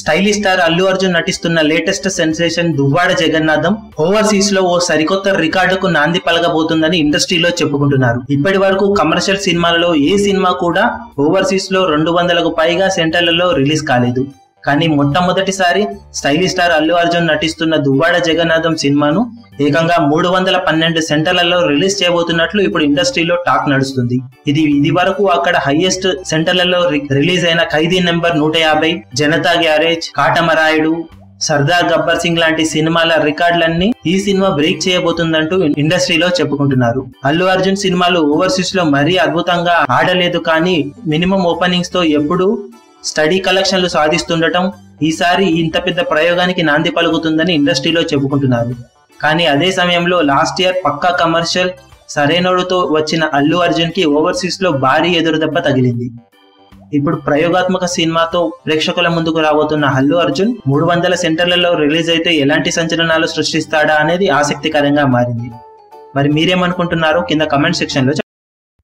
Stylish star Allu Arjun నటిస్తున్న latest sensation Duvvada Jagannadham ఓవర్సీస్లో ఓ సరికొత్త రికార్డుకు నాంది పలకబోతుందని ఇండస్ట్రీలో చెప్పుకుంటున్నారు. ఇప్పటి వరకు కమర్షియల్ సినిమాలలో ఏ సినిమా కూడా ఓవర్సీస్లో రెండు వందలకు పైగా సెంటర్లలో రిలీజ్ కాలేదు. కానీ మొట్టమొదటిసారి స్టైలిష్ స్టార్ అల్లు అర్జున్ నటిస్తున్న దువ్వాడ జగన్నాథం సినిమాను ఏకంగా మూడు వందల పన్నెండు సెంటర్లలో రిలీజ్ చేయబోతున్నట్లు ఇప్పుడు ఇండస్ట్రీలో టాక్ నడుస్తుంది. ఇది ఇది వరకు అక్కడ హైయెస్ట్ సెంటర్లలో రి- రిలీజ్ అయిన ఖైదీ నెంబర్ నూట యాభై జనతా గ్యారేజ్ కాటమరాయుడు సర్దార్ గబ్బర్ సింగ్ లాంటి సినిమాల రికార్డులన్నీ ఈ సినిమా బ్రేక్ చేయబోతుందంటూ ఇండస్ట్రీలో చెప్పుకుంటున్నారు. అల్లు అర్జున్ సినిమాలు ఓవర్సీస్లో మరీ అద్భుతంగా ఆడలేదు కానీ మినిమం ఓపెనింగ్స్తో ఎప్పుడూ స్టడీ కలెక్షన్లు సాధిస్తుండటం ఈసారి ఇంత పెద్ద ప్రయోగానికి నాంది పలుకుతుందని ఇండస్ట్రీలో చెప్పుకుంటున్నారు కానీ అదే సమయంలో లాస్ట్ ఇయర్ పక్కా కమర్షియల్ సరైనోడుతో వచ్చిన అల్లు అర్జున్కి ఓవర్సీస్లో భారీ ఎదురుదెబ్బ తగిలింది. ఇప్పుడు ప్రయోగాత్మక సినిమాతో ప్రేక్షకుల ముందుకు రాబోతున్న అల్లు అర్జున్ మూడు వందల సెంటర్లలో రిలీజ్ అయితే ఎలాంటి సంచలనాలు సృష్టిస్తాడా అనేది ఆసక్తికరంగా మారింది. మరి మీరేమనుకుంటున్నారో? కింద కమెంట్ సెక్షన్లో